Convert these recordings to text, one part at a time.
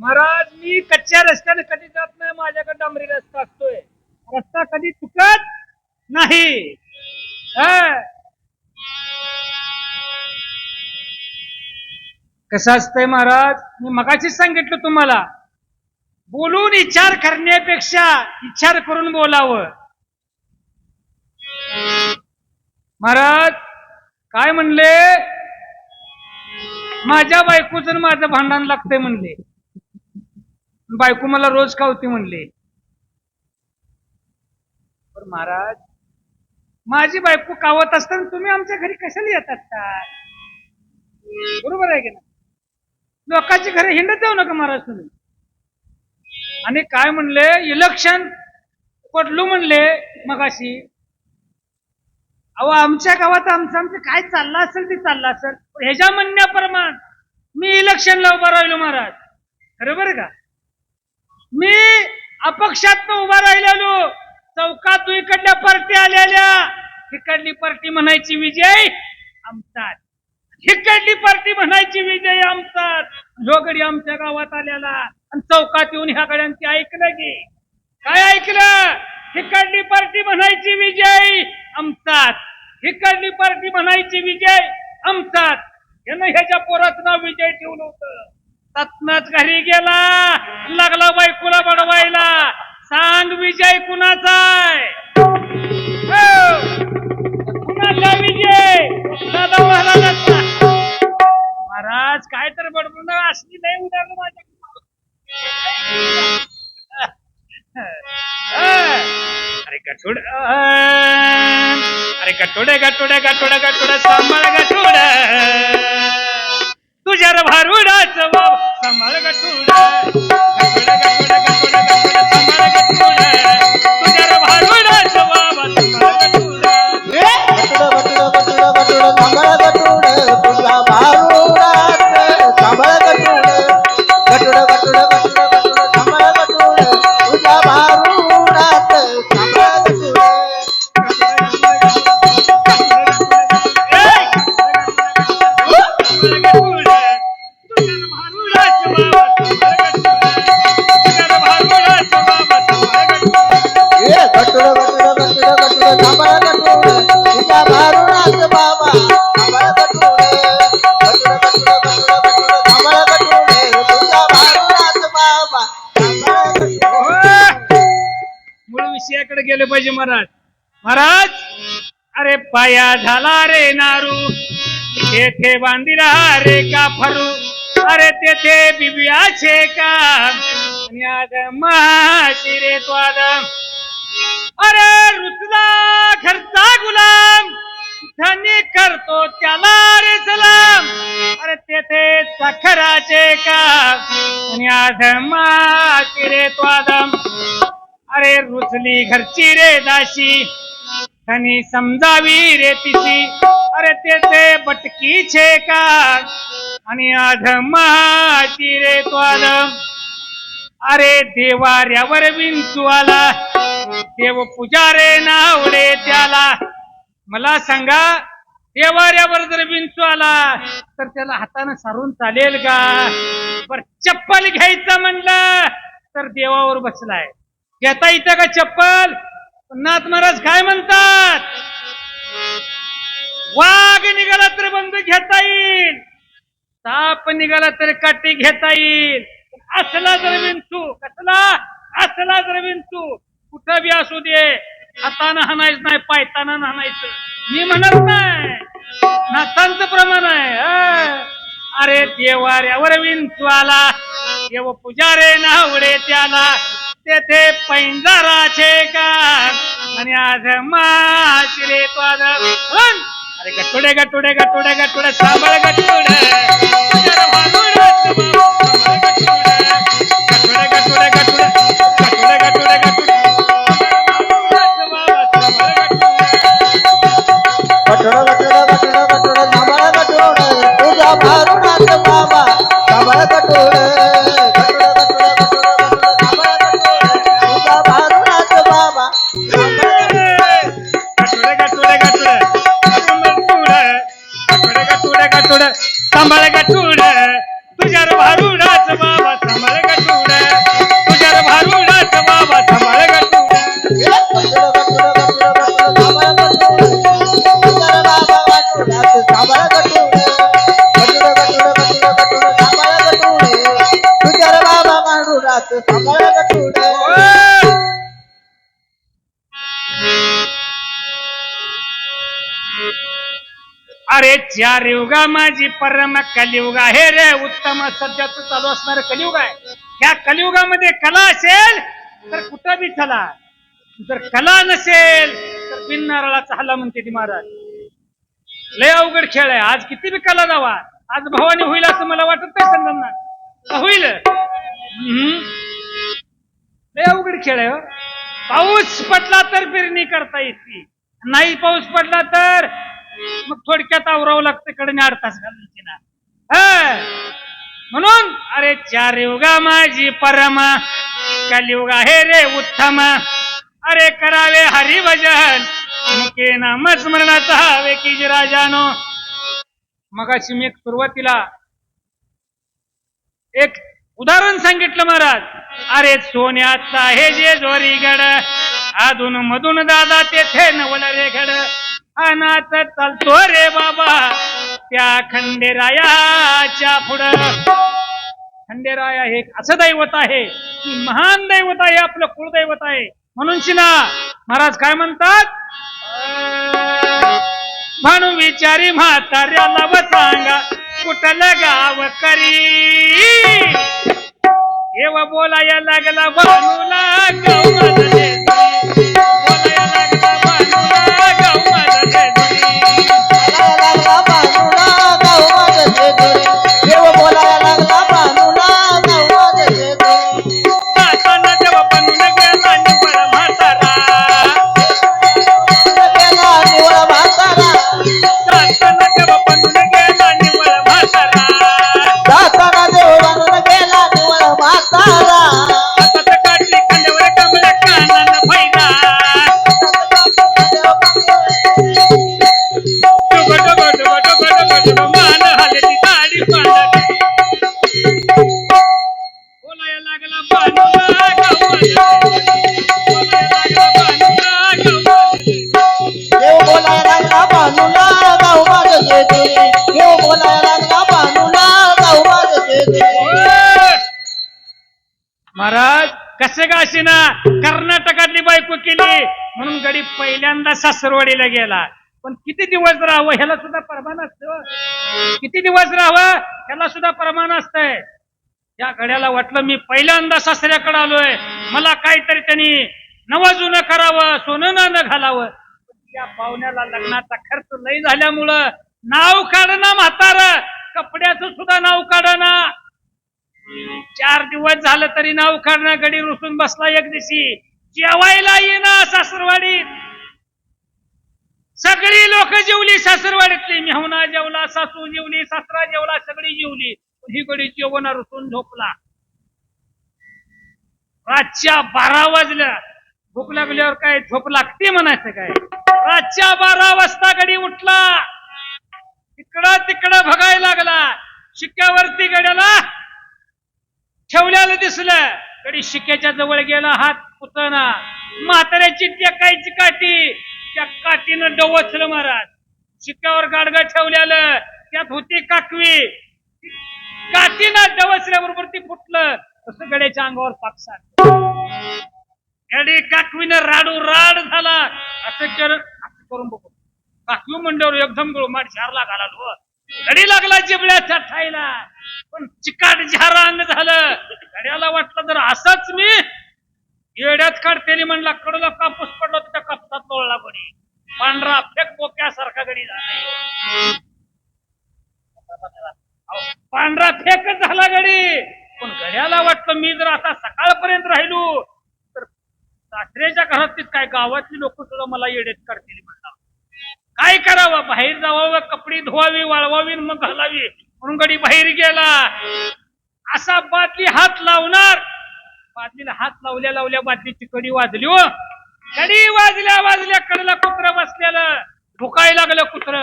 महाराज मी कच्च्या रस्त्याने कधी जात नाही माझ्याकडे डांबरी रस्ता असतोय. रस्ता कधी चुकत नाही. कसं असतंय महाराज? मी मगाशीच सांगितलं तुम्हाला. बोलून विचार करण्यापेक्षा विचार करून बोलावं. महाराज काय म्हणले? माझ्या बायकोचं माझं भांडण लागतंय म्हणले. बायको मला रोज खावती म्हणले. पण महाराज माझी बायको कावत असताना तुम्ही आमच्या घरी कशाला येतात काय? बरोबर आहे की ना लोकांची घरी हिंडत जाऊ नका महाराज तुम्ही. आणि काय म्हणले? इलेक्शन पटलू म्हणले मगाशी. अहो आमच्या गावात आमचं आमचं काय चाललं असेल ते चाललं असेल. ह्याच्या म्हणण्याप्रमाण मी इलेक्शनला उभा राहिलो महाराज. बरोबर का? मी अपक्षात उभा राहिलेलो. चौकात इकडल्या पार्टी आलेल्या. इकडली पार्टी म्हणायची विजय आमतात इकडली पार्टी म्हणायची विजय आमतात जोगडी आमच्या गावात आलेला. आणि चौकात येऊन ह्या गड्यांची ऐकलं की. काय ऐकलं? इकडली पार्टी म्हणायची विजय आमचाच इकडली पार्टी म्हणायची विजय आमतात यानं ह्याच्या पोराचं नाव विजय ठेवलं होतं. तत्नच घरी गेला. लागला बायकोला बडवायला. सांग विजय कुणाचा आहे? हो. कुणाचा विजय? दादा महाराजांचा महाराज काय तर बडबड असली नाही उदाहरण माझ्या अरे गठोड अरे गठोडे गठोडे गठोडे गठोडे सांभाळ गठोड. तुझ्या भारुडाच बाब सांभाळ तुझ्या भारुडाच विषयाकडे पाहिजे महाराज. महाराज अरे पाया झाला रे नारू. तेथे बांधिला रे का फरू? अरे तेथे बिबियाचे का? आणि आज महाशी त्वाद अरे रुचला घरचा गुलाम. धनी करतो त्याला रे सलाम. अरे तेथे सखराचे का? आणि आज महाशी रे त्वादम अरे रुचली घरची रे दाशी. धनी समजावी रे तिची. अरे तेथे बटकीचे का आणि अधमाची रे त्वाद अरे देवाऱ्यावर विंचू आला. देव पुजारे नावडे त्याला. मला सांगा देवाऱ्यावर जर विंचू आला तर त्याला हाताने सारून चालेल का? बर चप्पल घ्यायचं म्हणलं तर देवावर बसलाय. घेता येतं का चप्पल? नाथ महाराज काय म्हणतात? वाघ निघाला तर बंद घेता येईल. साप निघाला तर काठी घेता येईल. असला जर विंचू कसला? असला जर विंचू कुठं बी असू दे. हातानं हाणायचं नाही पायताना हाणायचं. मी म्हणत नाही. नाथांचं प्रमाण आहे. अरे देवाऱ्यावर विंचू आला. देव पुजारे नावडे त्याला. तेथे पैंजराचे का आणि आज माशिरे त्वाद अरे गटुडे गटुडे गटुडे गटुडे सांभाळ गटुडे. या चार माझी परम कलियुग. आहे रे उत्तम सध्याच चालू असणार कलियुग आहे. या कलियुगामध्ये कला असेल तर कुठं बी चला. जर कला नसेल तर बिन नारळाचा हल्ला म्हणते ती महाराज. लय अवघड खेळ आहे. आज किती बी कला जावा आज भावाने होईल असं मला वाटत नाही संगमनाथ होईल? लय अवघड खेळ आहे हो. पाऊस पडला तर पेरणी करता येते. नाही पाऊस पडला तर मग थोडक्यात आवरावं लागतं कडे आठ तास घालून ना म्हणून अरे चार युगा माझी परमा कलियुग आहे रे उत्तम. अरे करावे हरिभजन मुके नाम स्मरणाचा हवे की जी राजानो. मगाशी मी एक सुरुवातीला एक उदाहरण सांगितलं महाराज. अरे सोन्याचा हे जे जोरी गड अधून मधून दादा तेथे नवल रे घड अनाथ चालतो रे बाबा. त्या खंडेरायाच्या पुढं. खंडेराया हे असं दैवत आहे की महान दैवत आहे आपलं कुळदैवत आहे. म्हणून शिना महाराज काय म्हणतात? म्हणून विचारी म्हाताऱ्याला व सांगा कुठलं गाव करी? एव बोलाया लागला भानूला गाव कर्नाटकातली बायको केली. म्हणून गडी पहिल्यांदा सासरवाडीला गेला. पण किती दिवस राहावं ह्याला सुद्धा परमान असतं. किती दिवस राहावं ह्याला सुद्धा परमान असतंय. या गड्याला वाटलं मी पहिल्यांदा सासऱ्याकडे आलोय. मला काहीतरी त्यांनी नवं करावं सोनं नाणं घालावं. या पाहुण्याला लग्नाचा खर्च लई झाल्यामुळं नाव काढणं म्हातार. कपड्याचं सुद्धा नाव काढणं. चार दिवस झालं तरी नाव गडी रुसून बसला एक दिवशी. जेवायला येणं सासरवाडीत. सगळी लोक जेवली सासरवाडीतली. मेहुणा जेवला सासू जेवली सासरा जेवला सगळी जेवली. ही गडी जेवण रुसून झोपला. रातच्या बारा वाजल्या भूक लागल्यावर काय झोप लागते म्हणायचं काय? रातच्या बारा वाजता गडी उठला. तिकडं तिकडं भगाय लागला. शिक्क्यावरती गड्याला ठेवल्याला दिसलं. कडी शिक्याच्या जवळ गेला हात पुतना म्हाताऱ्याची टेकायची काठी. त्या काठीनं डवचलं महाराज. शिक्यावर गाडगं ठेवल्यालं त्यात होती काकवी. काठीनं डवचल्याबरोबर ती फुटलं. तसं गड्याच्या अंगावर पाकसाट गडी काकवीनं राडू राड झाला. असं कर असं करून बघू. काकवी मंडळवर एकदम गुळमाट झारला घालालो गडी लागला जिबळ्याच्या ठाईला पण चिकाट झारांग झालं. घड्याला वाटलं जर असंच मी येड्यात काढतेली म्हणला कडला कापूस पडला त्या कापसात लोळला गडी पांढरा फेक बोक्यासारखा गडी झाला. पांढरा फेकच झाला गडी पण घड्याला वाटलं मी जर आता सकाळपर्यंत राहिलो तर सासऱ्याच्या घरातलीच काय गावातली लोक सुद्धा मला येड्यात काढतील म्हणला काय करावं? बाहेर जावावं कपडे धुवावी वाळवावी आणि मग घालावी. म्हणून गडी बाहेर गेला. असा बादली हात लावणार. बादलीला हात लावल्या लावल्या बादलीची कडी वाजली हो. कडी वाजल्या वाजल्या कडला कुत्र बसलेलं. भुकाय लागलं कुत्र.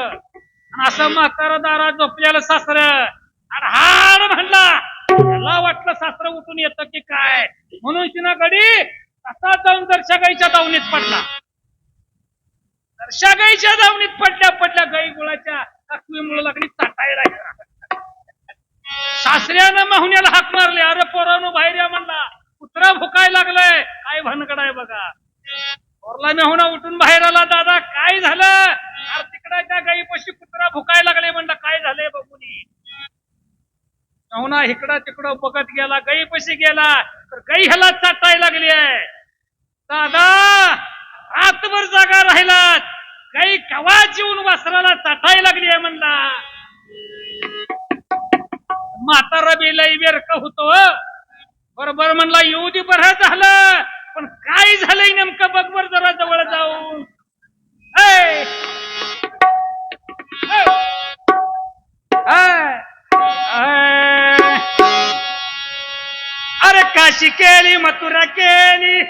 असं म्हातारा दारा झोपलेलं सासर. आणि हाड म्हणला त्याला वाटलं सासर उठून येतं की काय? म्हणून तिनं गडी असा जाऊन दर्शकाईच्या दावणीत पडला. दर्शागाईच्या दावणीत पडल्या पडल्या गाई गुळाच्या मुळे लागली चाटायला सासऱ्यानं माहुण्याला हाक मारले. अरे पोरानो बाहेर या म्हणला. कुत्रा भुकाय लागलाय. काय भानगडाय बघा. पोरला मेहुणा उठून बाहेर आला दादा काय झालं? तिकडे त्या गाईपाशी कुत्रा भुकाय लागले म्हणला काय झालंय बघून? मेहुणा इकडं तिकडं बघत गेला गाईपाशी गेला. तर गाई ह्याला चाटाय लागली आहे. दादा आतभर जागा राहिलात. गाई कवा जीवन वासराला चाटाय लागली आहे? म्हणला. म्हातारा बी लई होतो बरोबर म्हणला येऊ दे बरं झालं. पण काय झालंय नेमकं बघ बर जरा जवळ जाऊन. अरे काशी केली मथुरा केली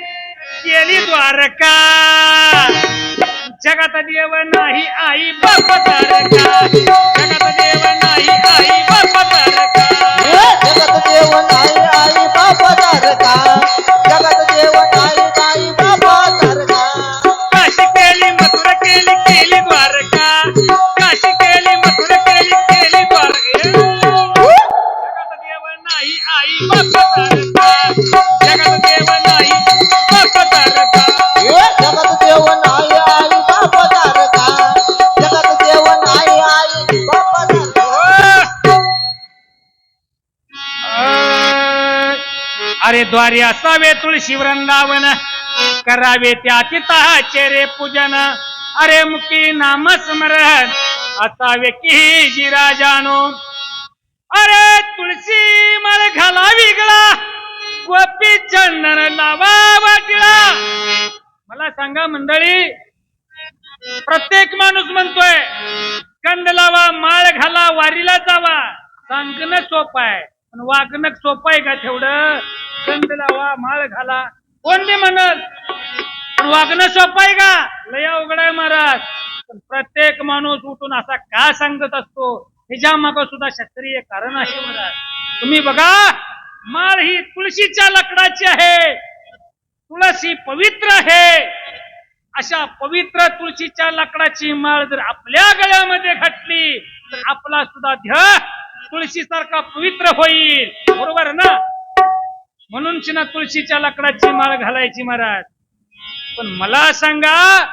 केली द्वारका. जगात देव नाही आई बाप जगात देव नाही आई तारका जगत देव नाही आई बाबा तारका काशी केली मथुरा केली केली द्वारका द्वारे द्वारे असावे तुळशी वृंदावन. करावे त्या चिताचे रे पूजन. अरे मुखी नाम स्मरण. असावे की जिरा जानो अरे तुळशी मळ घाला विगळा. गोपी चंदन लावा वाटिळा मला सांगा मंडळी प्रत्येक माणूस म्हणतोय कंद लावा माळ घाला वारीला जावा. सांगणं सोपं आहे. पण वागणं सोपं आहे का तेवढं? गंध लावा माळ घाला. कोण बी म्हणल? पण वागणं सोपं आहे का? लय उघडाय महाराज. पण प्रत्येक माणूस उठून असा का सांगत असतो? ह्याच्या माग सुद्धा शास्त्रीय कारण आहे महाराज. तुम्ही बघा माळ ही तुळशीच्या लाकडाची आहे. तुळशी पवित्र आहे. अशा पवित्र तुळशीच्या लाकडाची माळ जर आपल्या गळ्यामध्ये घातली तर आपला सुद्धा तुळशी सारखा पवित्र होईल. बरोबर ना? म्हणून ना तुळशीच्या लाकडाची माळ घालायची महाराज. पण मला सांगा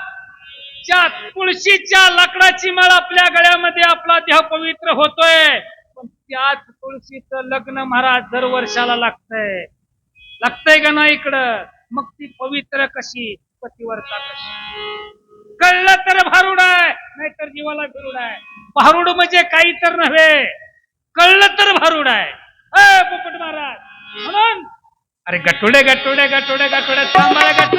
त्या तुळशीच्या लाकडाची माळ आपल्या गळ्यामध्ये आपला देह पवित्र होतोय पण त्याच तुळशीचं लग्न महाराज दर वर्षाला लागतंय. लागतंय का ना इकडं? मग ती पवित्र कशी? पतिवर्ता कशी? कळलं तर भारुड आहे नाहीतर जीवाला भिरुड आहे. भारुड म्हणजे काही तर नव्हे. कळलं तर भारुड आहे. अ, पोपट महाराज म्हणून. अरे गटुडे गटुडे गटुडे गटुडे थांबा गट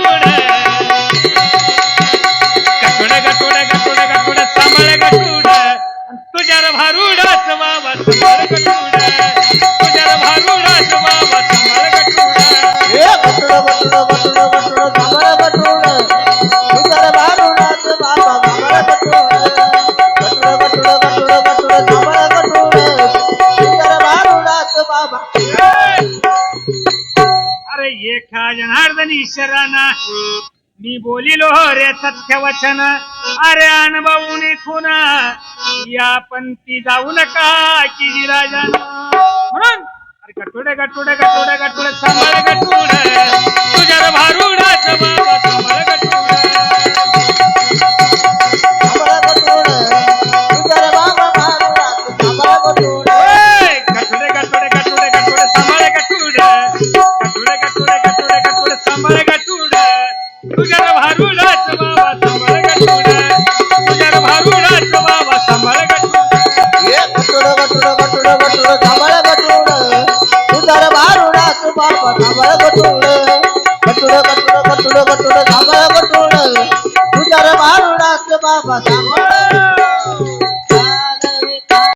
अरे एका जनार्दन ईश्वराना मी बोलिलो रे सत्य वचन. अरे अनुभवून खून या पंथी जाऊ नका की राजा म्हणून अरे गटुडे गटुडे गटुडे गटुडे सांभाळ गटुडे. तुझ्या भारुडाच बाबा सांभाळ गटुडे. बटुड बटुड बटुड सांभाळ बटुड तुझ्या भारुडाच बाबा सांभाळ. बटुड बटुड बटुड बटुड बटुड सांभाळ बटुड तुझ्या भारुडाच बाबा